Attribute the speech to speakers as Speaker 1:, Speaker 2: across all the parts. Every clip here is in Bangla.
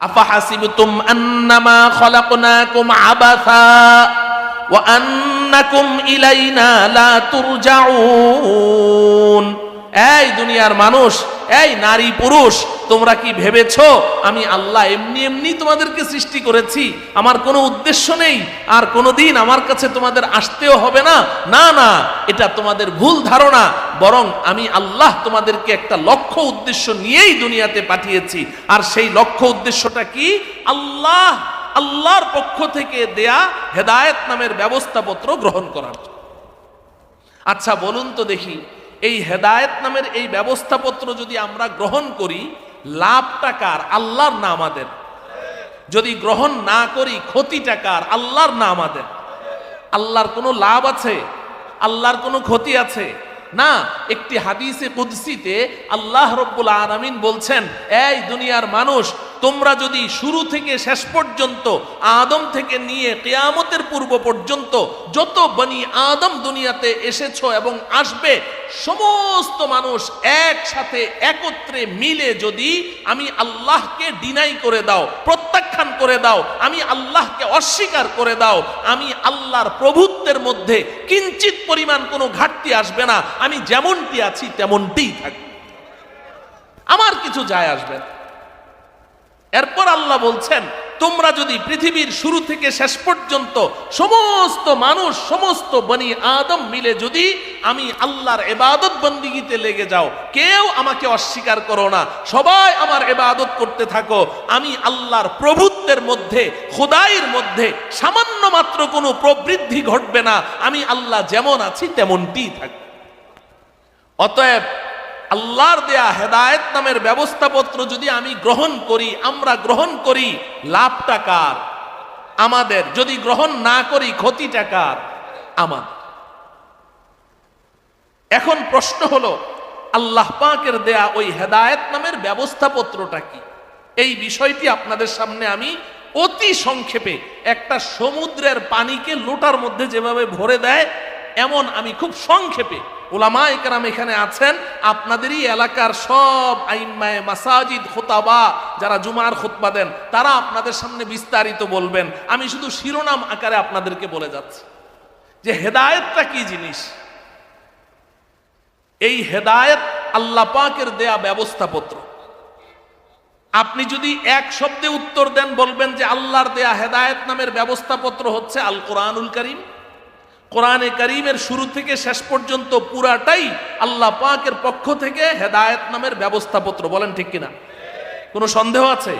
Speaker 1: আফাহাসিবতুম আন্নামা খলাকনাকুম আবাসা ওয়া আন্নাকুম ইলাইনা লা তুরজাউন। এই দুনিয়ার মানুষ, এই নারী পুরুষ, তোমরা কি ভেবেছ আমি আল্লাহ এমনি এমনি তোমাদেরকে সৃষ্টি করেছি? আমার কোনো উদ্দেশ্য নেই, আর কোনোদিন আমার কাছে তোমাদের আসতেও হবে না? না না, এটা তোমাদের ভুল ধারণা, বরং আমি আল্লাহ তোমাদেরকে একটা লক্ষ্য উদ্দেশ্য নিয়েই দুনিয়াতে পাঠিয়েছি। আর সেই লক্ষ্য উদ্দেশ্যটা কি? আল্লাহ, আল্লাহর পক্ষ থেকে দেয়া হেদায়েত নামের ব্যবস্থাপত্র গ্রহণ করার। আচ্ছা বলুন তো দেখি এই হেদায়েত নামের এই ব্যবস্থাপত্র যদি আমরা গ্রহণ করি লাভ টাকার আল্লাহর না আমাদের। যদি গ্রহণ না করি ক্ষতি টাকার আল্লাহর না আমাদের। আল্লাহর কোনো লাভ আছে? আল্লাহর কোনো ক্ষতি আছে? না, একটি হাদিসে কুদ্সিতে আল্লাহ রব্বুল আলামিন বলছেন, এই দুনিয়ার মানুষ তোমরা যদি শুরু থেকে শেষ পর্যন্ত আদম থেকে নিয়ে কেয়ামতের পূর্ব পর্যন্ত যত বনি আদম দুনিয়াতে এসেছ এবং আসবে, সমস্ত মানুষ একসাথে একত্রে মিলে যদি আমি আল্লাহকে ডিনাই করে দাও, প্রত্যাখ্যান করে দাও, আমি আল্লাহকে অস্বীকার করে দাও, আমি আল্লাহর প্রভুত্বের মধ্যে কিঞ্চিত পরিমাণ কোনো ঘাটতি আসবে না, আমি যেমনটি আছি তেমনটিই থাকবে। আমার কিছু যায় আসবে না। এরপর আল্লাহ বলছেন, তোমরা যদি পৃথিবীর শুরু থেকে শেষ পর্যন্ত সমস্ত মানুষ, সমস্ত বনি আদম মিলে যদি আমি আল্লাহর এবাদত বন্দিগিতে লেগে যাও, কেউ আমাকে অস্বীকার করো না। সবাই আমার এবাদত করতে থাকো। আমি আল্লাহর প্রভুত্বের মধ্যে, খোদাইয়ের মধ্যে সামান্য মাত্র কোনো প্রবৃদ্ধি ঘটবে না। আমি আল্লাহ যেমন আছি, তেমনটিই থাকবে। অতএব আল্লাহর দেয়া হেদায়েত নামের ব্যবস্থাপত্র যদি আমি গ্রহণ করি, আমরা গ্রহণ করি লাভ টাকার আমাদের। যদি গ্রহণ না করি ক্ষতি টাকার আমার। এখন প্রশ্ন হলো, আল্লাহ পাকের দেয়া ওই হেদায়েত নামের ব্যবস্থাপত্রটা কি? এই বিষয়টি আপনাদের সামনে আমি অতি সংক্ষেপে একটা সমুদ্রের পানিকে লোটার মধ্যে যেভাবে ভরে দেয়, এমন আমি খুব সংক্ষেপে ওলামা একরাম এখানে আছেন, আপনাদেরই এলাকার সব আইম্মায় মাসাজিদ, খোতাবা যারা জুমার খুতবা দেন, তারা আপনাদের সামনে বিস্তারিত বলবেন। আমি শুধু শিরোনাম আকারে আপনাদেরকে বলে যাচ্ছি। যে হেদায়েতটা কি জিনিস? এই হেদায়েত আল্লাহ পাকের দেয়া ব্যবস্থাপত্র। আপনি যদি এক শব্দে উত্তর দেন, বলবেন যে আল্লাহর দেয়া হেদায়েত নামের ব্যবস্থাপত্র হচ্ছে আল কোরআনুল করিম। কোরআনে করিমের শুরু থেকে শেষ পর্যন্ত পুরাটাই আল্লাহ পাকের পক্ষ থেকে হেদায়েত নামের ব্যবস্থাপত্র, বলেন ঠিক কিনা? কোনো সন্দেহ আছে?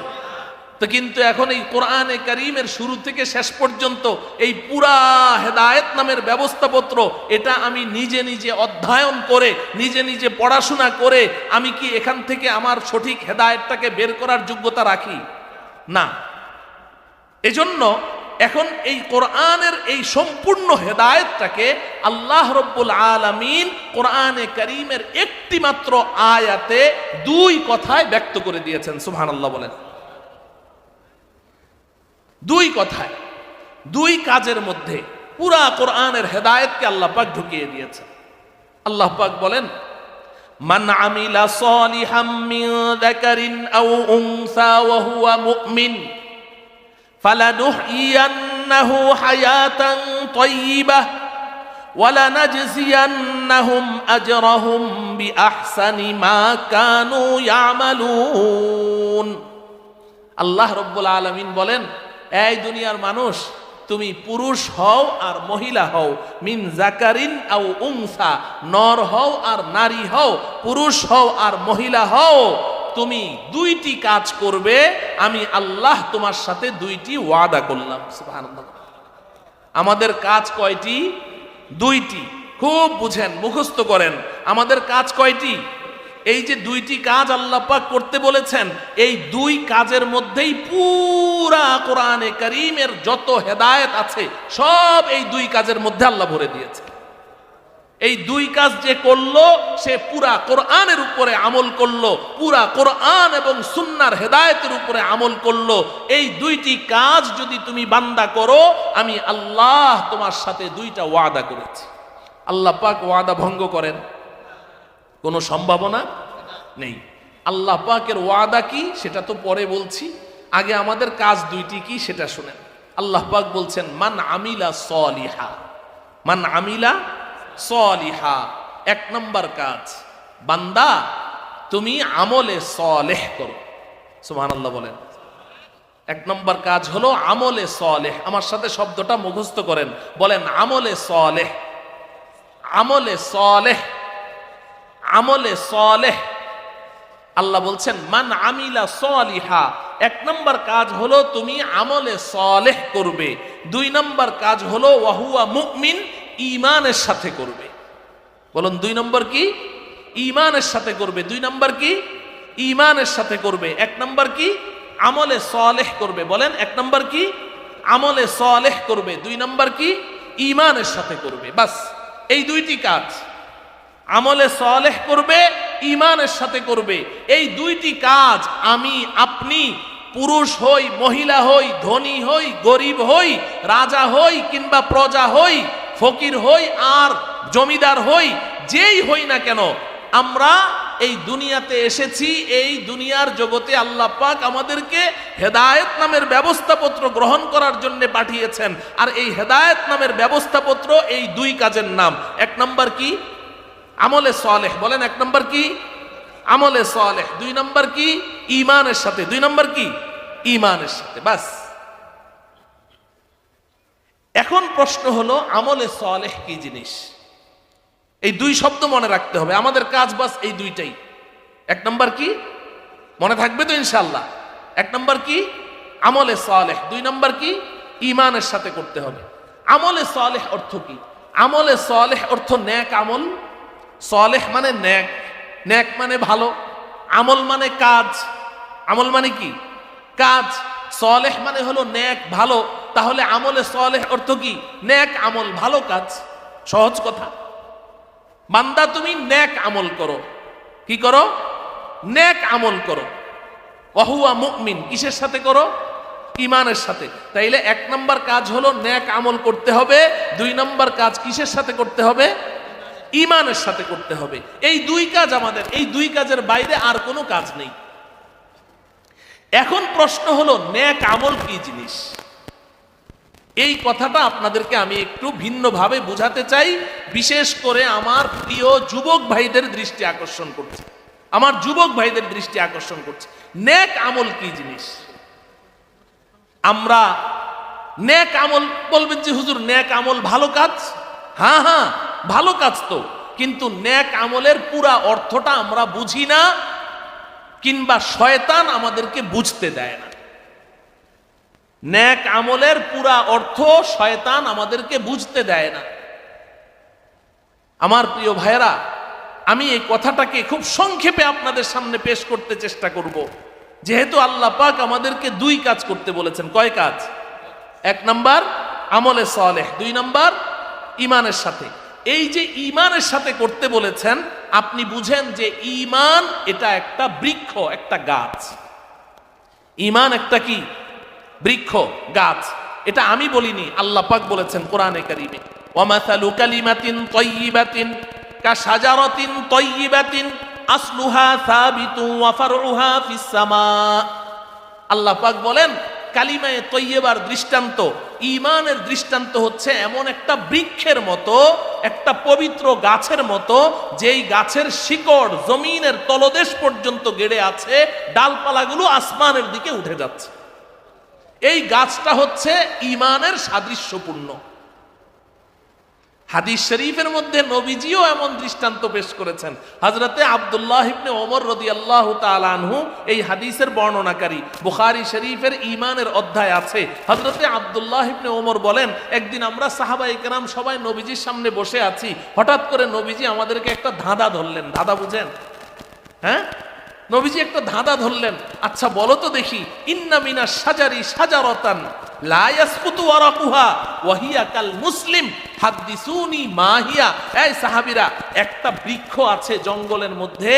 Speaker 1: তো কিন্তু এখন এই কোরআনে করিমের শুরু থেকে শেষ পর্যন্ত এই পুরা হেদায়েত নামের ব্যবস্থাপত্র, এটা আমি নিজে নিজে অধ্যয়ন করে, নিজে নিজে পড়াশোনা করে, আমি কি এখান থেকে আমার সঠিক হেদায়েতটাকে বের করার যোগ্যতা রাখি? না। এজন্য এখন এই কোরআনের এই সম্পূর্ণ হেদায়েতটাকে আল্লাহ রব্বুল আলামিন কোরআনে করিমের একটি মাত্র আয়াতে দুই কথায় ব্যক্ত করে দিয়েছেন সুহান আল্লাহ বলেন। দুই কথায়, দুই কাজের মধ্যে পুরা কোরআনের হেদায়েতকে আল্লাহ পাক ঢুকিয়ে দিয়েছে আল্লাহ পাক বলেন, মান আমিলা সালিহাম মিন যাকারিন আও উনসা হুয়া মুমিন। فلنحيينه حياة طيبة ولنجزينهم أجرهم بأحسن ما كانوا يعملون আল্লাহ রব্বুল আলমিন বলেন এই দুনিয়ার মানুষ তুমি পুরুষ হও আর মহিলা হও মিন জাকারিন আও উংসা নর হও আর নারী হও পুরুষ হও আর মহিলা হও তুমি দুইটি কাজ করবে, আমি আল্লাহ তোমার সাথে দুইটি ওয়াদা করলাম। আমাদের কাজ কয়টি? দুইটি। খুব বুঝেন, মুখস্থ করেন। আমাদের কাজ কয়টি? এই যে দুইটি কাজ আল্লাহ পাক করতে বলেছেন, এই দুই কাজের মধ্যেই পুরা কোরআনে করিমের যত হেদায়েত আছে, সব এই দুই কাজের মধ্যে আল্লাহ ভরে দিয়েছে। এই দুই কাজ যে করল, সে পুরা কোরআনের উপরে আমল করল, পুরা কোরআন এবং সুন্নার হেদায়েতের উপরে আমল করল। এই দুইটি কাজ যদি তুমি বান্দা করো, আমি আল্লাহ তোমার সাথে দুইটা ওয়াদা করেছি। আল্লাহ পাক ওয়াদা ভঙ্গ করেন। কোনো সম্ভাবনা নেই। আল্লাহ পাকের ওয়াদা কি, সেটা তো পরে বলছি। আগে আমাদের কাজ দুইটি কি, সেটা শুনেন। আল্লাহ পাক বলছেন, মান আমিলা সলিহা। মান আমিলা সলিহা, এক নম্বর কাজ। বান্দা, তুমি আমলে সলেহ করো। সুবহানাল্লাহ বলেন। এক নম্বর কাজ হলো আমলে সলেহ। আমার সাথে শব্দটা মুখস্থ করেন। বলেন, আমলে সলেহ। আমলে সলেহ। আমলে সলেহ। আল্লাহ বলছেন, মান আমিলা সলিহা। এক নম্বর কাজ হলো তুমি আমলে সলেহ করবে। দুই নম্বর কাজ হলো ওয়াহুয়া মুমিন ইমানের সাথে করবে। বলুন, দুই নম্বর কি? ইমানের সাথে করবে। দুই নম্বর কি? ইমানের সাথে করবে। এক নম্বর কি? আমলে সলেহ করবে। বলেন, এক নম্বর কি? আমলে সলেহ করবে। দুই নম্বর কি? ইমানের সাথে করবে। বাস, এই দুইটি কাজ। আমলে সলেহ করবে, ইমানের সাথে করবে। এই দুইটি কাজ আমি, আপনি, পুরুষ হই, মহিলা হই, ধনী হই, গরিব হই, রাজা হই কিংবা প্রজা হই ফকির হই আর জমিদার হই, যেই হই না কেন, আমরা এই দুনিয়াতে এসেছি, এই দুনিয়ার জগতে আল্লাহ পাক আমাদেরকে হেদায়েত নামের ব্যবস্থাপত্র গ্রহণ করার জন্য পাঠিয়েছেন। আর এই হেদায়েত নামের ব্যবস্থাপত্র এই দুই কাজের নাম। এক নম্বর কি? আমলে সলেহ। বলেন এক নম্বর কি? আমলে সলেহ। দুই নম্বর কি? ইমানের সাথে। দুই নম্বর কি? ইমানের সাথে। বাস। এখন প্রশ্ন হলো, আমলে সলেহ কি জিনিস? এই দুই শব্দ মনে রাখতে হবে। আমাদের কাজ বাস এই দুইটাই। এক নম্বর কি? মনে থাকবে তো ইনশাল্লাহ এক নম্বর কি? আমলে সলেহ। দুই নম্বর কি? ইমানের সাথে করতে হবে। আমলে সলেহ অর্থ কি? আমলে সলেহ অর্থ ন্যাক আমল। সলেহ মানে ন্যাক। ন্যাক মানে ভালো। আমল মানে কাজ। আমল মানে কি? কাজ। সলেহ মানে হলো ন্যাক ভালো। তাহলে আমলে সলেহ অর্থ কি? ন্যাক আমল, ভালো কাজ। সহজ কথা। বান্দা, তুমি ন্যাক আমল করো। কি করো? ন্যাক আমল করো। ওহুয়া মুকমিন কিসের সাথে করো? ইমানের সাথে। তাইলে এক নম্বর কাজ হলো ন্যাক আমল করতে হবে। দুই নম্বর কাজ কিসের সাথে করতে হবে? ইমানের সাথে করতে হবে। এই দুই কাজ আমাদের, এই দুই কাজের বাইরে আর কোনো কাজ নেই। এখন প্রশ্ন হলো ন্যাক আমল কি জিনিস? এই কথাটা আপনাদেরকে আমি একটু ভিন্নভাবে বুঝাতে চাই, বিশেষ করে আমার প্রিয় যুবক ভাইদের দৃষ্টি আকর্ষণ করছে। আমার যুবক ভাইদের দৃষ্টি আকর্ষণ করছে। ন্যাক আমল কি জিনিস? আমরা ন্যাক আমল, বলবেন যে, হুজুর ন্যাক আমল ভালো কাজ? হ্যাঁ হ্যাঁ ভালো কাজ তো। কিন্তু ন্যাক আমলের পুরা অর্থটা আমরা বুঝি না কিংবা শয়তান আমাদেরকে বুঝতে দেয় না। ন্যাক আমলের পুরা অর্থ শয়তান আমাদেরকে বুঝতে দেয় না। আমার প্রিয় ভাইয়েরা, আমি এই কথাটাকে খুব সংক্ষেপে আপনাদের সামনে পেশ করতে চেষ্টা করব। যেহেতু আল্লাহ পাক আমাদেরকে দুই কাজ করতে বলেছেন। কয় কাজ? এক নাম্বার, আমলে সলেহ। দুই নাম্বার ইমানের সাথে। এই যে ইমানের সাথে করতে বলেছেন, আপনি বুঝেন যে ইমান এটা একটা বৃক্ষ, একটা গাছ। ইমান একটা কি? বৃক্ষ, গাছ। এটা আমি বলিনি, আল্লাহ পাক বলেছেন কোরআনে কারিমে। ওয়ামাসালু কালিমাতিন তয়্যিবাতিন কা শাজারাতিন তয়্যিবাতিন আসলুহা সাবিতু ওয়া ফারউহা ফিস সামা। আল্লাহ পাক বলেন কালিমায়ে তৈয়বার দৃষ্টান্ত ইমানের দৃষ্টান্ত হচ্ছে এমন একটা বৃক্ষের মতো, একটা পবিত্র গাছের মতো, যেই গাছের শিকড় জমিনের তলদেশ পর্যন্ত গেড়ে আছে, ডালপালাগুলো আসমানের দিকে উঠে যাচ্ছে। এই গাছটা হচ্ছে ইমানের সাদৃশ্যপূর্ণ। হাদিস শরীফের মধ্যে নবীজিও এমন দৃষ্টান্ত পেশ করেছেন। হজরতে আবদুল্লাহ ইবনে ওমর রদি আল্লাহ তালানহু এই হাদিসের বর্ণনাকারী। বুখারি শরীফের ইমানের অধ্যায় আছে। হজরতে আবদুল্লাহ ইবনে ওমর বলেন, একদিন আমরা সাহাবা ইকরাম সবাই নবীজির সামনে বসে আছি। হঠাৎ করে নবীজি আমাদেরকে একটা ধাঁধা ধরলেন। ধাঁধা বুঝেন? হ্যাঁ? নবীজি একটা ধাঁধা ধরলেন আচ্ছা বলো তো দেখি, ইন্না মিনা সাজারি সাজারতান লা ইয়াসকুতু ওয়ারাকুহা ওয়াহিয়া কাল মুসলিম সাহাবীরা, একটা বৃক্ষ আছে জঙ্গলের মধ্যে,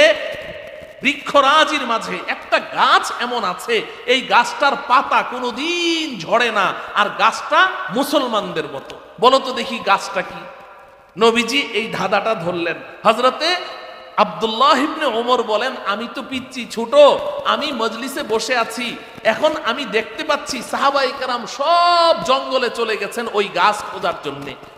Speaker 1: বৃক্ষরাজির মাঝে, একটা গাছ এমন আছে, এই গাছটার পাতা কোনোদিন ঝরে না, আর গাছটা মুসলমানদের মতো। বলো তো দেখি গাছটা কি? নবীজি এই ধাঁধাটা ধরলেন। হজরতে ইবনে ওমর বলেন, আমি তো পিচ্ছি, ছোট, আমি মজলিসে বসে আছি। এখন আমি দেখতে পাচ্ছি সাহাবাই কারাম সব জঙ্গলে চলে গেছেন ওই গাছ খোঁজার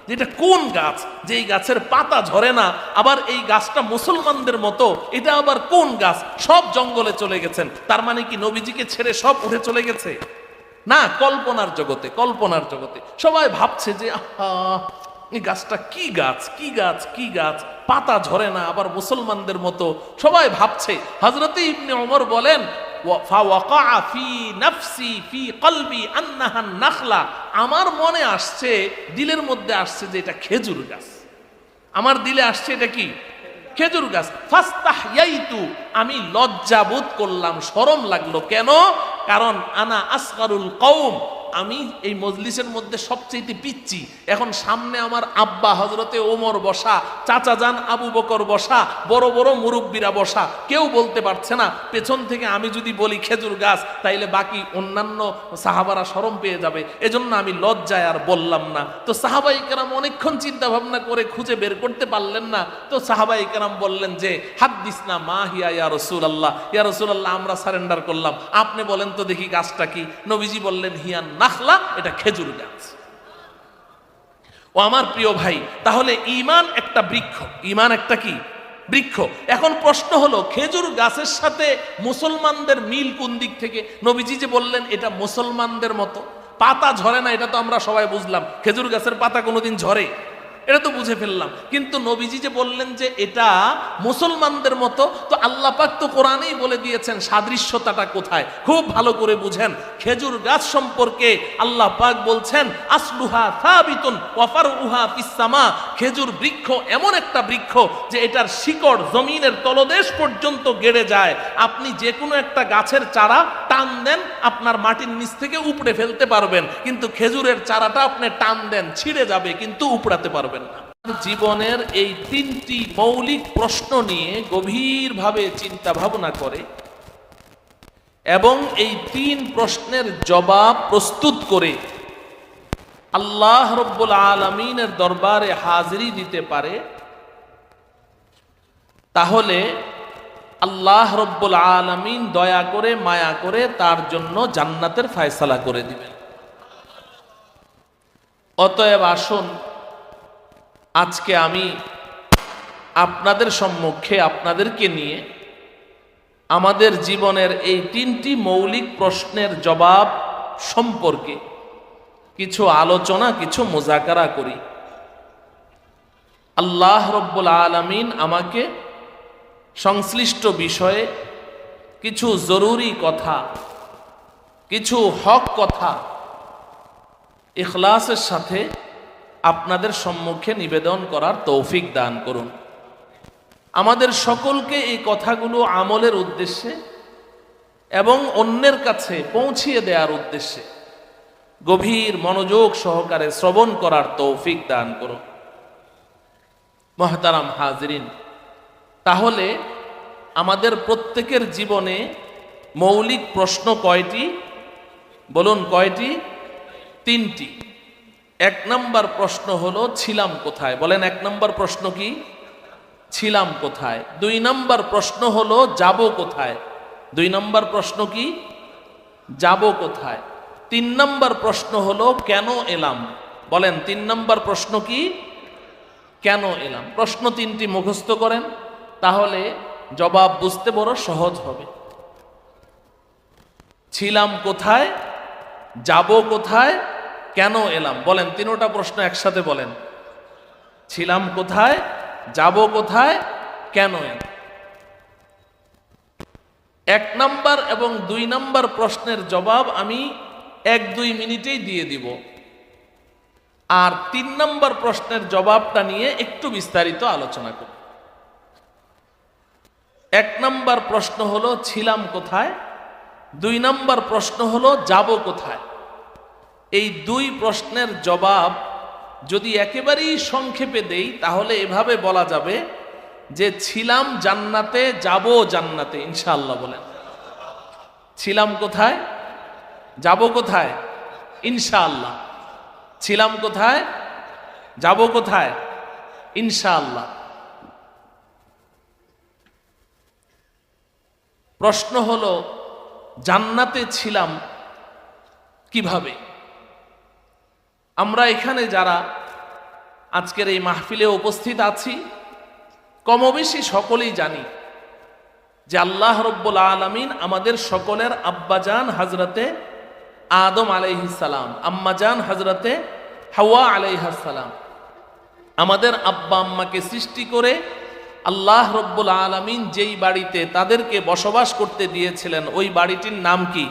Speaker 1: যেটা কোন গাছ? যে এই গাছের পাতা ঝরে না, আবার এই গাছটা মুসলমানদের মতো, এটা আবার কোন গাছ? সব জঙ্গলে চলে গেছেন। তার মানে কি নবীজিকে ছেড়ে সব উঠে চলে গেছে? না, কল্পনার জগতে কল্পনার জগতে। সবাই ভাবছে যে এই গাছটা কি গাছ কি গাছ কি গাছ? পাতা ঝরে না, আবার মুসলমানদের মতো। সবাই ভাবছে হজরত ইবনে ওমর বলেন, "ওয়া- ফাওয়াকাআ ফি নাফসি, ফি কলবি আন্নাহা নাখলা। আমার মনে আসছে, দিলের মধ্যে আসছে যে এটা খেজুর গাছ। আমার দিলে আসছে এটা কি? খেজুর গাছ। ফাস্তাহইয়াইতু, আমি লজ্জা বোধ করলাম শরম লাগল। কেন? কারণ, আনা আসগারুল কওম। আমি এই মজলিসের মধ্যে সবচেয়ে পিচ্ছি এখন সামনে আমার আব্বা হজরতে ওমর বসা, চাচা যান আবু বকর বসা, বড় বড় মুরব্বীরা বসা। কেউ বলতে পারছে না, পেছন থেকে আমি যদি বলি খেজুর গাছ, তাইলে বাকি অন্যান্য সাহাবারা শরম পেয়ে যাবে। এজন্য আমি লজ্জায় আর বললাম না। তো সাহাবাই কেরাম অনেকক্ষণ চিন্তা ভাবনা করে খুঁজে বের করতে পারলেন না। তো সাহাবাই কেরাম বললেন যে হাত দিস না মা হিয়া ইয়া রসুল আল্লাহ ইয়া রসুল আল্লাহ আমরা সারেন্ডার করলাম। আপনি বলেন তো দেখি গাছটা কি? নবীজি বললেন হিয়ান নাখলা, এটা খেজুর গাছ। ও আমার প্রিয় ভাই, তাহলে ইমান একটা বৃক্ষ। ইমান একটা কি? বৃক্ষ। এখন প্রশ্ন হলো, খেজুর গাছের সাথে মুসলমানদের মিল কোন দিক থেকে? নবীজি যে বললেন, এটা মুসলমানদের মতো। পাতা ঝরে না, এটা তো আমরা সবাই বুঝলাম। খেজুর গাছের পাতা কোনোদিন ঝরে? এটা তো বুঝে ফেললাম। কিন্তু নবীজি যে বললেন যে এটা মুসলমানদের মতো, তো আল্লাহ পাক তো কোরআনেই বলে দিয়েছেন সাদৃশ্যতাটা কোথায়? খুব ভালো করে বুঝেন। খেজুর গাছ সম্পর্কে আল্লাহ পাক বলছেন, আসলুহা সাবিতুন ওয়াফার উহা পিসামা খেজুর বৃক্ষ এমন একটা বৃক্ষ যে এটার শিকড় জমিনের তলদেশ পর্যন্ত গেড়ে যায়। আপনি যে কোনো একটা গাছের চারা টান দেন, আপনার মাটির নিচ থেকে উপড়ে ফেলতে পারবেন। কিন্তু খেজুরের চারাটা আপনি টান দেন, ছিঁড়ে যাবে, কিন্তু উপড়াতে পারবেন না। জীবনের এই তিনটি মৌলিক প্রশ্ন নিয়ে গভীরভাবে চিন্তা ভাবনা করে এবং এই তিন প্রশ্নের জবাব প্রস্তুত করে আল্লাহ রব্বুল আলমিনের দরবারে হাজিরি দিতে পারে, তাহলে আল্লাহ রব্বুল আলমিন দয়া করে, মায়া করে তার জন্য জান্নাতের ফায়সালা করে দিবেন। অতএব আসুন আজকে আমি আপনাদের সম্মুখে আপনাদেরকে নিয়ে আমাদের জীবনের এই তিনটি মৌলিক প্রশ্নের জবাব সম্পর্কে কিছু আলোচনা, কিছু মোজাকারা করি। আল্লাহ রব্বুল আলমিন আমাকে সংশ্লিষ্ট বিষয়ে কিছু জরুরি কথা, কিছু হক কথা, ইখলাসের সাথে আপনাদের সম্মুখে নিবেদন করার তৌফিক দান করুন। আমাদের সকলকে এই কথাগুলো আমলের উদ্দেশ্যে এবং অন্যের কাছে পৌঁছিয়ে দেওয়ার উদ্দেশ্যে গভীর মনোযোগ সহকারে শ্রবণ করার তৌফিক দান করুন। মহতারাম হাজরিন, তাহলে আমাদের প্রত্যেকের জীবনে মৌলিক প্রশ্ন কয়টি? বলুন কয়টি? তিনটি। এক নম্বর প্রশ্ন হলো, ছিলাম কোথায়? বলেন এক নম্বর প্রশ্ন কি? ছিলাম কোথায়? দুই নম্বর প্রশ্ন হলো, যাব কোথায়? দুই নম্বর প্রশ্ন কি? যাব কোথায়? তিন নম্বর প্রশ্ন হলো, কেন এলাম? বলেন, তিন নম্বর প্রশ্ন কি? কেন এলাম? প্রশ্ন তিনটি মুখস্থ করেন, তাহলে জবাব বুঝতে বড় সহজ হবে। ছিলাম কোথায়? যাব কোথায়? কেন এলাম? বলেন, তিনোটা প্রশ্ন একসাথে বলেন। ছিলাম কোথায়? যাব কোথায়? কেন এলাম? এক নাম্বার এবং দুই নাম্বার প্রশ্নের জবাব আমি এক দুই মিনিটেই দিয়ে দিব। আর তিন নম্বর প্রশ্নের জবাবটা নিয়ে একটু বিস্তারিত আলোচনা করব। এক নম্বর প্রশ্ন হলো, ছিলাম কোথায়? দুই নম্বর প্রশ্ন হলো, যাব কোথায়? এই দুই প্রশ্নের জবাব যদি একেবারেই সংক্ষেপে দেই, তাহলে এভাবে বলা যাবে যে ছিলাম জান্নাতে, যাব জান্নাতে ইনশাল্লাহ বলেন। ছিলাম কোথায়? যাব কোথায়? ইনশাআল্লাহ। ছিলাম কোথায়? যাব কোথায়? ইনশাআল্লাহ। প্রশ্ন হলো, জান্নাতে ছিলাম কীভাবে? আমরা এখানে যারা আজকের এই মাহফিলে উপস্থিত আছি, কমবেশি সকলেই জানি যে আল্লাহ রব্বুল আলমিন আমাদের সকলের আব্বাজান হাজরতে আদম আলাইহিসালাম আম্মাজান হাজরতে হাওয়া আলাইহাসালাম আমাদের আব্বা আম্মাকে সৃষ্টি করে আল্লাহ রব্বুল আলমিন যেই বাড়িতে তাদেরকে বসবাস করতে দিয়েছিলেন, ওই বাড়িটির নাম কি?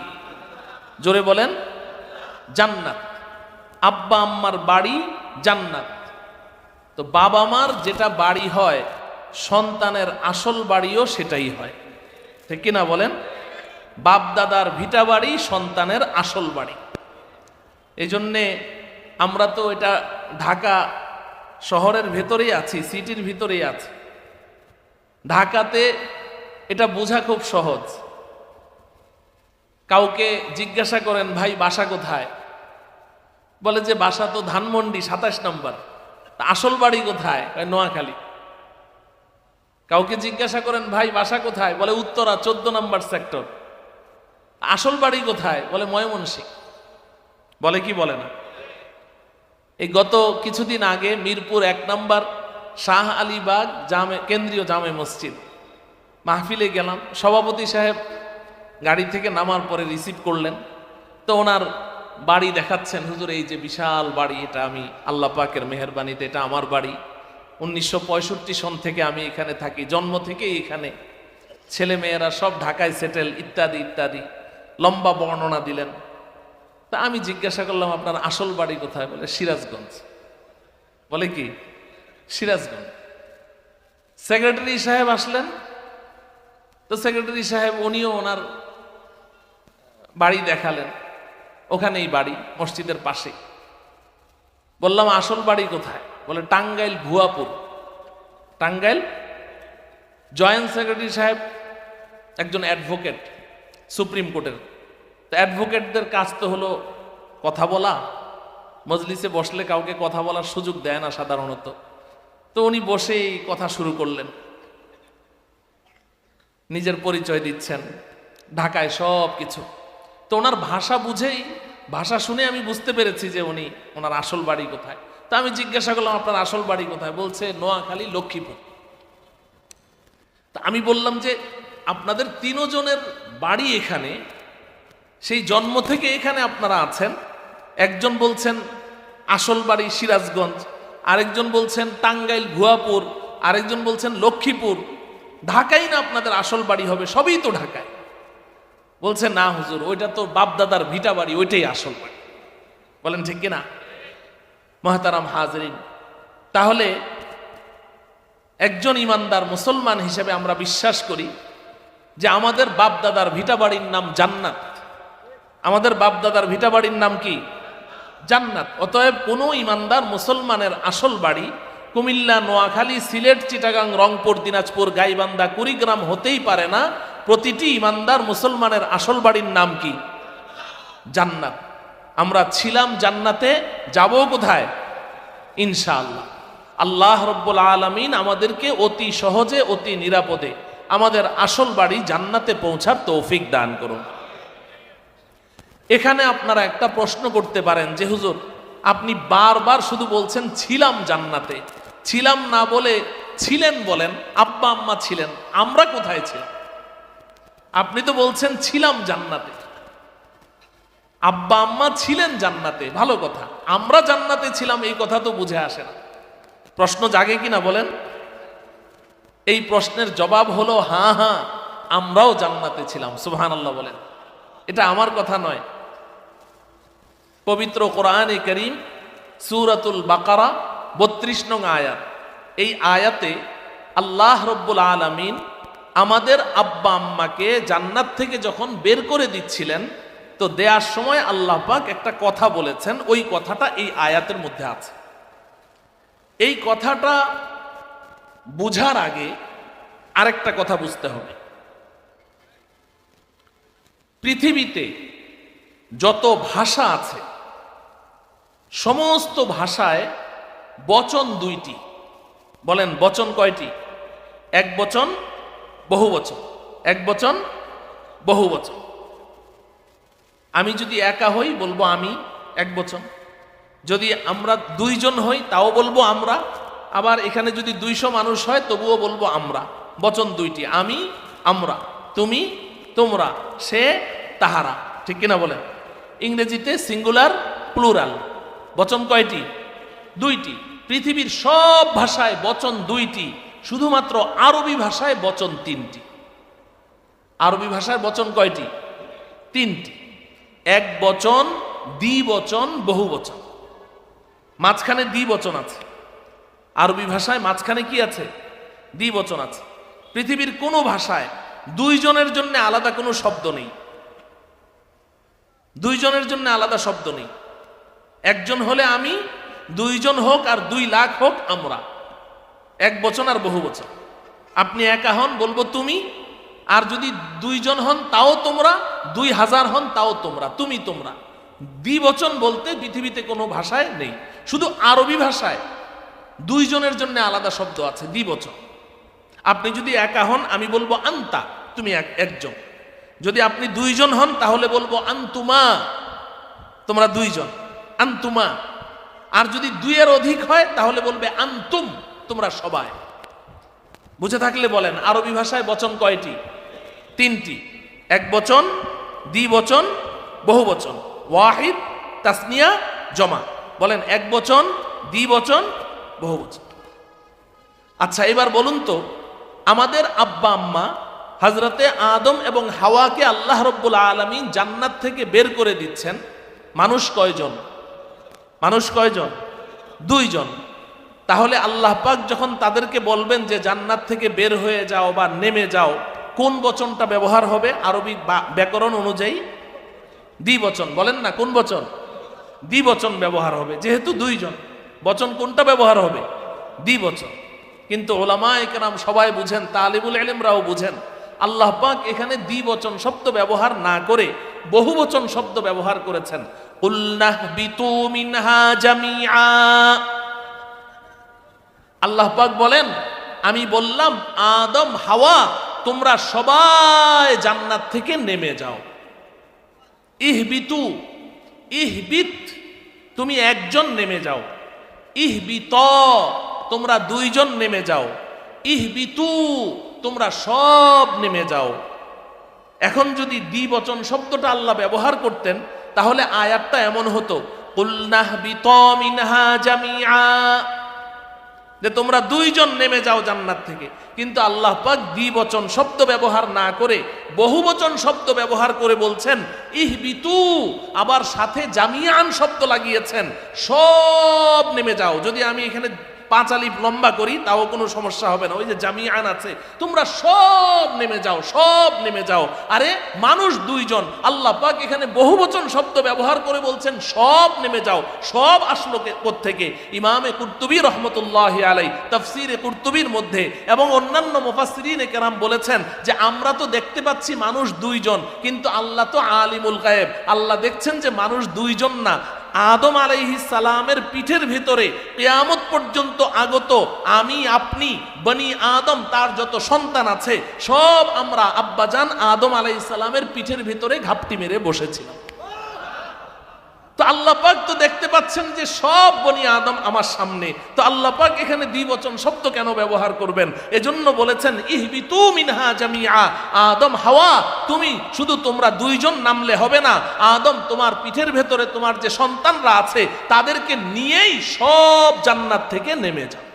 Speaker 1: জোরে বলেন, জান্নাত। আব্বা আম্মার বাড়ি জান্নাত। তো বাবা মার যেটা বাড়ি হয়, সন্তানের আসল বাড়িও সেটাই হয়। ঠিক কিনা বলেন? বাপ দাদার ভিটা বাড়ি, সন্তানের আসল বাড়ি। এই জন্যে আমরা তো এটা ঢাকা শহরের ভেতরেই আছি, সিটির ভিতরেই আছি। ঢাকাতে এটা বোঝা খুব সহজ। কাউকে জিজ্ঞাসা করেন, ভাই, বাসা কোথায়? বলে যে বাসা তো ধানমন্ডি, সাতাশ নম্বর। আসল বাড়ি কোথায়? নোয়াখালী। কাউকে জিজ্ঞাসা করেন, ভাই, বাসা কোথায়? বলে, উত্তরা, চোদ্দ নম্বর সেক্টর। আসল বাড়ি কোথায়? বলে ময়মনসিং বলে, কি বলে না? এই গত কিছুদিন আগে মিরপুর এক নম্বর শাহ আলীবাগ জামে, কেন্দ্রীয় জামে মসজিদ। মাহফিলে গেলাম। সভাপতি সাহেব গাড়ি থেকে নামার পরে রিসিভ করলেন। তো ওনার বাড়ি দেখাচ্ছেন, হুজুর, এই যে বিশাল বাড়ি, এটা আমি আল্লাহ পাকের মেহরবানিতে, এটা আমার বাড়ি। উনিশশো পঁয়ষট্টি সন থেকে আমি এখানে থাকি, জন্ম থেকেই এখানে। ছেলে মেয়েরা সব ঢাকায় সেটেল, ইত্যাদি ইত্যাদি। লম্বা বর্ণনা দিলেন। তা আমি জিজ্ঞাসা করলাম, আপনার আসল বাড়ি কোথায়? বলে, সিরাজগঞ্জ। বলে কি? সিরাজগঞ্জ। সেক্রেটারি সাহেব আসলেন। তো সেক্রেটারি সাহেব, উনিও ওনার বাড়ি দেখালেন। ওখানেই বাড়ি, মসজিদের পাশে। বললাম, আসল বাড়ি কোথায়? বলে, টাঙ্গাইল ভুয়াপুর। টাঙ্গাইল? জয়েন্ট সেক্রেটারি সাহেব একজন অ্যাডভোকেট, সুপ্রিম কোর্টের। তো অ্যাডভোকেটদের কাজ তো হলো কথা বলা। মজলিসে বসলে কাউকে কথা বলার সুযোগ দেয় না সাধারণত। তো উনি বসেই কথা শুরু করলেন। নিজের পরিচয় দিচ্ছেন, ঢাকায় সব কিছু তো ওনার ভাষা বুঝেই ভাষা শুনে আমি বুঝতে পেরেছি যে উনি ওনার আসল বাড়ি কোথায়। তা আমি জিজ্ঞাসা করলাম, আপনার আসল বাড়ি কোথায়? বলছে, নোয়াখালী, লক্ষ্মীপুর। তা আমি বললাম যে, আপনাদের তিনজনের বাড়ি এখানে, সেই জন্ম থেকে এখানে আপনারা আছেন। একজন বলছেন, আসল বাড়ি সিরাজগঞ্জ। আরেকজন বলছেন, টাঙ্গাইল ভুয়াপুর। আরেকজন বলছেন, লক্ষ্মীপুর। ঢাকাই না আপনাদের আসল বাড়ি হবে, সবই তো ঢাকায় বলছে, না হুজুর, ওইটা তো বাপদাদার ভিটা বাড়ি, ওইটাই আসল বাড়ি। বলেন, ঠিক কিনা? মহাতারাম হাজরিন, তাহলে একজন ইমানদার মুসলমান হিসেবে আমরা বিশ্বাস করি যে আমাদের বাপদাদার ভিটা বাড়ির নাম জান্নাত। আমাদের বাপদাদার ভিটা বাড়ির নাম কি? জান্নাত। অতএব কোনো ইমানদার মুসলমানের আসল বাড়ি কুমিল্লা, নোয়াখালী, সিলেট, চিটাগাং, রংপুর, দিনাজপুর, গাইবান্ধা, কুড়িগ্রাম হতেই পারে না। প্রতিটি ইমানদার মুসলমানের আসল বাড়ির নাম কি? জান্নাত। আমরা ছিলাম জান্নাতে, যাব কোথায়? ইনশাআল্লাহ। আল্লাহ রব্বুল আলমিন আমাদেরকে অতি সহজে, অতি নিরাপদে আমাদের আসল বাড়ি জান্নাতে পৌঁছার তৌফিক দান করুন। এখানে আপনারা একটা প্রশ্ন করতে পারেন যে, হুজুর, আপনি বারবার শুধু বলছেন ছিলাম জান্নাতে। ছিলাম না বলে ছিলেন বলেন আব্বা আম্মা ছিলেন, আমরা কোথায় ছিলাম? আপনি তো বলছেন ছিলাম জান্নাতে। আব্বা আম্মা ছিলেন জান্নাতে, ভালো কথা। আমরা জান্নাতে ছিলাম, এই কথা তো বুঝে আসে না। প্রশ্ন জাগে কিনা বলেন? এই প্রশ্নের জবাব হলো হ্যাঁ হ্যাঁ আমরাও জান্নাতে ছিলাম সুবহান আল্লাহ বলেন। এটা আমার কথা নয়। পবিত্র কোরআনে করিম, সুরাতুল বাকারা, বত্রিশ নং আয়াত। এই আয়াতে আল্লাহ রব্বুল আলমিন আমাদের আব্বা আম্মাকে জান্নাত থেকে যখন বের করে দিচ্ছিলেন, তো দেয়ার সময় আল্লাহ পাক একটা কথা বলেছেন, ওই কথাটা এই আয়াতের মধ্যে আছে। এই কথাটা বুঝার আগে আরেকটা কথা বুঝতে হবে। পৃথিবীতে যত ভাষা আছে, সমস্ত ভাষায় বচন দুইটি। বলেন, বচন কয়টি? এক বচন বহু বচন। এক বচন, বহু বচন। আমি যদি একা হই, বলব আমি এক বচন। যদি আমরা দুইজন হই, তাও বলব আমরা। আবার এখানে যদি দুইশো মানুষ হয়, তবুও বলব আমরা। বচন দুইটি, আমি, আমরা। তুমি, তোমরা, সে, তাহারা। ঠিক কিনা বলেন? ইংরেজিতে সিঙ্গুলার প্লুরাল বচন কয়টি? দুইটি। পৃথিবীর সব ভাষায় বচন দুইটি। শুধুমাত্র আরবি ভাষায় বচন তিনটি। আরবি ভাষার বচন কয়টি? তিনটি। এক বচন দ্বিবচন বহু বচন। মাঝখানে দ্বিবচন আছে। আরবি ভাষায় মাঝখানে কি আছে? দ্বিবচন আছে। পৃথিবীর কোনো ভাষায় দুইজনের জন্য আলাদা কোনো শব্দ নেই। দুইজনের জন্য আলাদা শব্দ নেই। একজন হলে আমি, দুইজন হোক আর দুই লাখ হোক আমরা। এক বচন আর বহু বচন। আপনি একা হন, বলব তুমি, আর যদি দুইজন হন, তাও তোমরা, দুই হাজার হন, তাও তোমরা, তুমি তোমরা। দ্বিবচন বলতে পৃথিবীতে কোনো ভাষায় নেই, শুধু আরবি ভাষায়। দুইজনের জন্য আলাদা শব্দ আছে, দ্বিবচন। আপনি যদি একা হন, আমি বলব আন্তা, তুমি এক- একজন। যদি আপনি দুইজন হন, তাহলে বলব আন্তুমা, তোমরা দুইজন। আন্তুমা। আর যদি দুইয়ের অধিক হয়, তাহলে বলবে আন্তুম। তোমরা সবাই। বুঝে থাকলে বলেন, আরবি ভাষায় বচন কয়টি? তিনটি। এক বচন দ্বিবচন বহু বচন। ওয়াহিদ, তাসনিয়া, জমা। বলেন, এক বচন দ্বিবচন বহু বচন। আচ্ছা এবার বলুন তো, আমাদের আব্বা আম্মা হজরতে আদম এবং হাওয়াকে আল্লাহ রব্বুল আলমিন জান্নাত থেকে বের করে দিচ্ছেন। মানুষ কয়জন? মানুষ কয়জন? দুইজন। তাহলে আল্লাহ পাক যখন তাদেরকে বলবেন যে জান্নাত থেকে বের হয়ে যাও বা নেমে যাও, কোন বচনটা ব্যবহার হবে? আরবি ব্যাকরণ অনুযায়ী দ্বিবচন বলেন না, কোন বচন? দ্বিবচন ব্যবহার হবে, যেহেতু দুইজন। বচন কোনটা ব্যবহার হবে? দ্বিবচন কিন্তু ওলামা একরাম সবাই বুঝেন তালিবুল এলিমরাও বুঝেন, আল্লাহ পাক এখানে দ্বিবচন শব্দ ব্যবহার না করে বহুবচন শব্দ ব্যবহার করেছেন। উল্লাহ বিতু মিনহা আল্লাহ পাক বলেন, আমি বললাম, আদম, হাওয়া, তোমরা সবাই জান্নাত থেকে নেমে যাও। ইহবিতু, ইহবিত, তুমি একজন নেমে যাও। ইহবিত, তোমরা দুইজন নেমে যাও। ইহবিতু, তোমরা সব নেমে যাও। এখন যদি দ্বিবচন শব্দটা আল্লাহ ব্যবহার করতেন, তাহলে আয়াতটা এমন হতো কুলনাহ বিত মিনহা জামিআ। যে তোমরা দুইজন নেমে যাও জান্নাত থেকে। কিন্তু আল্লাহ পাক দ্বিবচন শব্দ ব্যবহার না করে, বহুবচন শব্দ ব্যবহার করে বলছেন ইহ বিতু আবার সাথে জামিয়ান শব্দ লাগিয়েছেন, সব নেমে যাও। যদি আমি এখানে পাঁচ আলিফ লম্বা করি, তাও কোনো সমস্যা হবে না। ওই যে জামিয়ান আছে, তোমরা সব নেমে যাও, সব নেমে যাও। আরে, মানুষ দুইজন, আল্লাহ পাক এখানে বহুবচন শব্দ ব্যবহার করে বলছেন, সব নেমে যাও, সব আসলো থেকে ইমামে কুর্তুবী রহমতুল্লাহ আলাই তফসিরে কুর্তুবির মধ্যে, এবং অন্যান্য মুফাসসিরিনে কেরাম বলেছেন যে, আমরা তো দেখতে পাচ্ছি মানুষ দুইজন, কিন্তু আল্লাহ তো আলিমুল গায়েব। আল্লাহ দেখছেন যে, মানুষ দুইজন না। আদম সালামের পিঠের ভিতরে কেয়ামত পর্যন্ত আগত আমি, আপনি, বনি আদম, তার যত সন্তান আছে, সব আমরা আব্বাজান আদম সালামের পিঠের ভিতরে ঘাপটি মেরে বসেছিলাম। তো আল্লাহ পাক তো দেখতে পাচ্ছেন যে সব বনি আদম আমার সামনে। তো আল্লাহ পাক এখানে দ্বিবচন শব্দ কেন ব্যবহার করবেন? এজন্য বলেছেন, ইহবিতু মিনহা জামিআ। আদম, হাওয়া, তুমি শুধু তোমরা দুইজন নামলে হবে না। আদম, তোমার পিঠের ভেতরে তোমার যে সন্তানরা আছে, তাদেরকে নিয়েই সব জান্নাত থেকে নেমে যাও।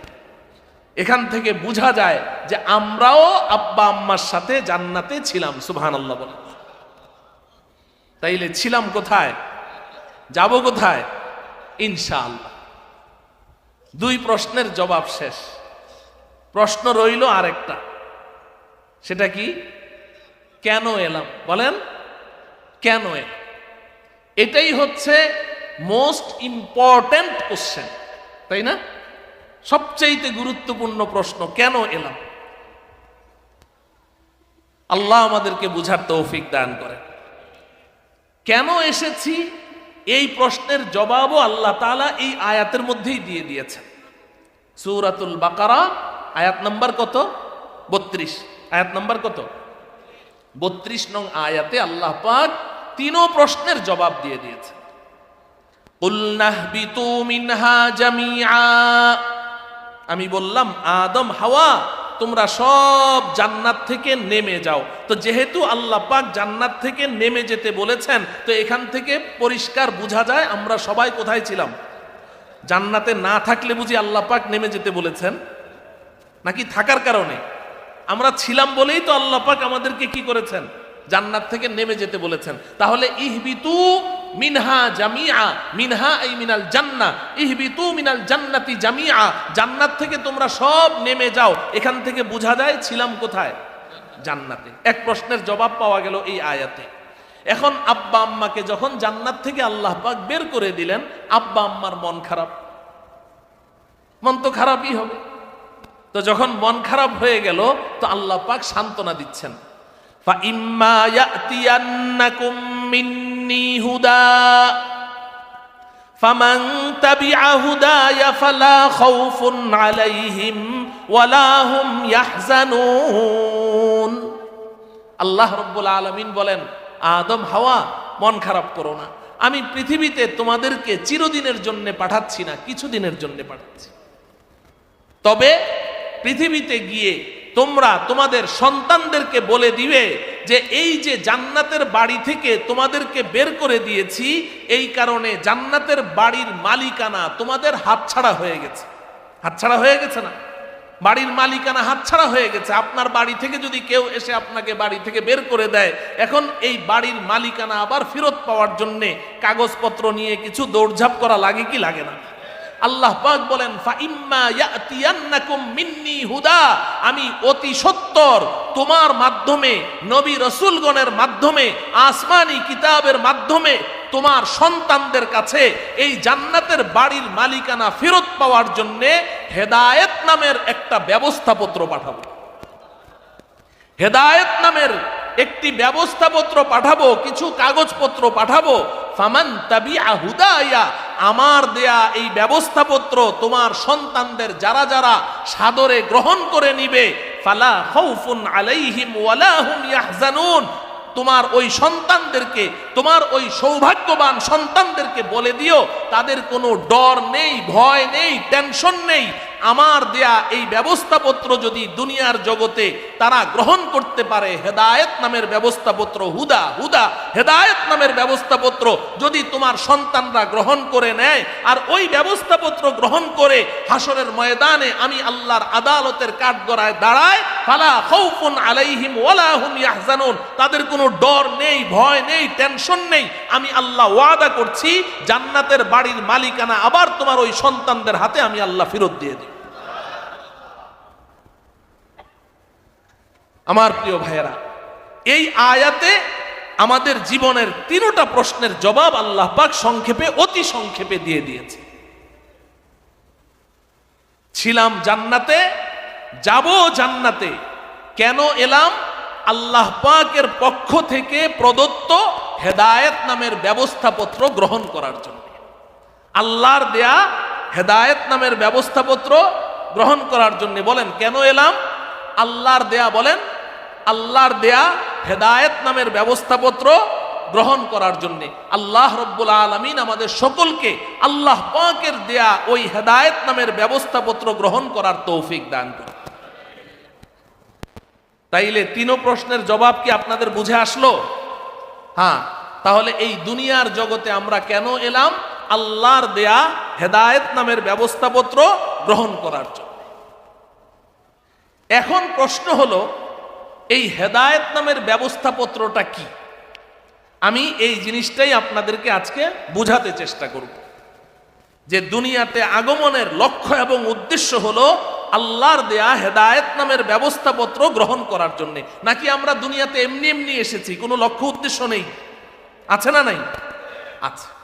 Speaker 1: এখান থেকে বোঝা যায় যে আমরাও আব্বা আম্মার সাথে জান্নাতে ছিলাম, সুবহানাল্লাহ বলে। তাইলে ছিলাম কোথায়? যাব কোথায়? ইনশাআল্লাহ। দুই প্রশ্নের জবাব শেষ। প্রশ্ন রইল আরেকটা। সেটা কি? কেন এলাম? বলেন, কেন এলাম? এটাই হচ্ছে মোস্ট ইম্পর্ট্যান্ট কোশ্চেন তাই না? সবচাইতে গুরুত্বপূর্ণ প্রশ্ন, কেন এলাম? আল্লাহ আমাদেরকে বুঝার তৌফিক দান করে কেন এসেছি? এই প্রশ্নের জবাবও আল্লাহ তালা এই আয়াতের মধ্যেই দিয়ে দিয়েছেন। সূরাতুল বাকারা, আয়াত নাম্বার কত? বত্রিশ। আয়াত নাম্বার কত? বত্রিশ নং আয়াতে আল্লাহ পাক তিনও প্রশ্নের জবাব দিয়ে দিয়েছে আমি বললাম, আদম, হাওয়া তোমরা সব জান্নাত থেকে নেমে যাও। তো যেহেতু আল্লাহ পাক জান্নাত থেকে নেমে যেতে বলেছেন, তো এখান থেকে পরিষ্কার বোঝা যায় আমরা সবাই কোথায় ছিলাম। জান্নাতে না থাকলে বুঝি আল্লাহ পাক নেমে যেতে বলেছেন? নাকি থাকার কারণে? আমরা ছিলাম বলেই তো আল্লাহ পাক আমাদেরকে কি করেছেন? জান্নাত থেকে নেমে যেতে বলেছেন। তাহলে ইহবিতু মিনহা জামিয়া মিনহা এই মিনাল জান্না ইহবি তু মিনাল জান্নাতি জামিয়া জান্নাত থেকে তোমরা সব নেমে যাও। এখান থেকে বোঝা যায় ছিলাম কোথায়? জান্নাতে। এক প্রশ্নের জবাব পাওয়া গেল এই আয়াতে। এখন আব্বা আম্মাকে যখন জান্নাত থেকে আল্লাহ পাক বের করে দিলেন, আব্বা আম্মার মন খারাপ। মন তো খারাপই হবে। তো যখন মন খারাপ হয়ে গেল, তো আল্লাহ পাক সান্ত্বনা দিচ্ছেন। ফা ইম্মা ইয়াতিয়ান্নাকুম مِّنِّي هُدًى فَمَن تَبِعَ هُدَايَ فَلَا خَوْفٌ عَلَيْهِمْ وَلَا هُمْ يَحْزَنُونَ আল্লাহ রব্বুল আলামিন বলেন আদম হাওয়া মন খারাপ করো না আমি পৃথিবীতে তোমাদেরকে চিরদিনের জন্য পাঠাচ্ছি না কিছুদিনের জন্য পাঠাচ্ছি তবে পৃথিবীতে গিয়ে তোমরা তোমাদের সন্তানদেরকে বলে দিবে যে এই যে জান্নাতের বাড়ি থেকে তোমাদেরকে বের করে দিয়েছি, এই কারণে জান্নাতের বাড়ির মালিকানা তোমাদের হাতছাড়া হয়ে গেছে। হাতছাড়া হয়ে গেছে না? বাড়ির মালিকানা হাতছাড়া হয়ে গেছে। আপনার বাড়ি থেকে যদি কেউ এসে আপনাকে বাড়ি থেকে বের করে দেয়, এখন এই বাড়ির মালিকানা আবার ফেরত পাওয়ার জন্যে কাগজপত্র নিয়ে কিছু দৌড়ঝাঁপ করা লাগে কি লাগে না? আল্লাহ পাক বলেন মিন্নি হুদা। আমি অতি সত্তর তোমার মাধ্যমে, নবী রসুলগণের মাধ্যমে, আসমানি কিতাবের মাধ্যমে তোমার সন্তানদের কাছে এই জান্নাতের বাড়ির মালিকানা ফেরত পাওয়ার জন্য হেদায়েত নামের একটা ব্যবস্থাপত্র পাঠাবো। হেদায়েত নামের একটি ব্যবস্থাপত্র পাঠাবো, কিছু কাগজপত্র পাঠাবো। ফামান তাবিআ হুদায়া আমার দেয়া এই ব্যবস্থাপত্র তোমার সন্তানদের যারা যারা সাদরে গ্রহণ করে নিবে, ফালা হৌফুন আলাইহিম ওয়ালাহুম ইয়াহজানুন। তোমার ওই সন্তানদেরকে, তোমার ওই সৌভাগ্যবান সন্তানদেরকে বলে দিও, তাদের কোনো ডর নেই, ভয় নেই, টেনশন নেই। আমার দেয়া এই ব্যবস্থাপত্র যদি দুনিয়ার জগতে তারা গ্রহণ করতে পারে, হেদায়েত নামের ব্যবস্থাপত্র, হুদা হুদা, হেদায়েত নামের ব্যবস্থাপত্র যদি তোমার সন্তানরা গ্রহণ করে নেয়, আর ওই ব্যবস্থাপত্র গ্রহণ করে হাসরের ময়দানে আমি আল্লাহর আদালতের কাঠগড়ায় দাঁড়ায় ফালা খাউফুন আলাইহিম ওয়ালা ইয়াহজানুন। তাদের কোনো ডর নেই, ভয় নেই, টেনশন নেই। আমি আল্লাহ ওয়াদা করছি, জান্নাতের বাড়ির মালিকানা আবার তোমার ওই সন্তানদের হাতে আমি আল্লাহ ফেরত দিয়ে দিই। আমার প্রিয় ভাইয়েরা, এই আয়াতে আমাদের জীবনের তিনটা প্রশ্নের জবাব আল্লাহ পাক সংক্ষেপে, অতি সংক্ষেপে দিয়ে দিয়েছে। ছিলাম জান্নাতে, যাব জান্নাতে, কেন এলাম? আল্লাহ পাকের পক্ষ থেকে প্রদত্ত হেদায়েত নামের ব্যবস্থাপত্র গ্রহণ করার জন্য। আল্লাহর দেয়া হেদায়েত নামের ব্যবস্থাপত্র গ্রহণ করার জন্য বলেন, কেন এলাম? আল্লাহর দেয়া বলেন আল্লাহর দেয়া হেদায়েত নামের ব্যবস্থাপত্র গ্রহণ করার জন্য। আল্লাহ রব্বুল আলমিন আমাদের সকলকে আল্লাহ পাকের দেয়া ওই হেদায়েত নামের ব্যবস্থাপত্র গ্রহণ করার তৌফিক দান করে তাইলে তিনও প্রশ্নের জবাব কি আপনাদের বুঝে আসলো? হ্যাঁ তাহলে এই দুনিয়ার জগতে আমরা কেন এলাম? আল্লাহর দেয়া হেদায়েত নামের ব্যবস্থাপত্র গ্রহণ করার জন্য। এখন প্রশ্ন হলো এই হেদায়েত নামের ব্যবস্থাপত্রটা কি? আমি এই জিনিসটাই আপনাদেরকে আজকে বুঝাতে চেষ্টা করব। যে দুনিয়াতে আগমনের লক্ষ্য এবং উদ্দেশ্য হলো আল্লাহর দেয়া হেদায়েত নামের ব্যবস্থাপত্র গ্রহণ করার জন্য। নাকি আমরা দুনিয়াতে এমনি এমনি এসেছি, কোনো লক্ষ্য উদ্দেশ্য নেই? আছে না নাই? আছে।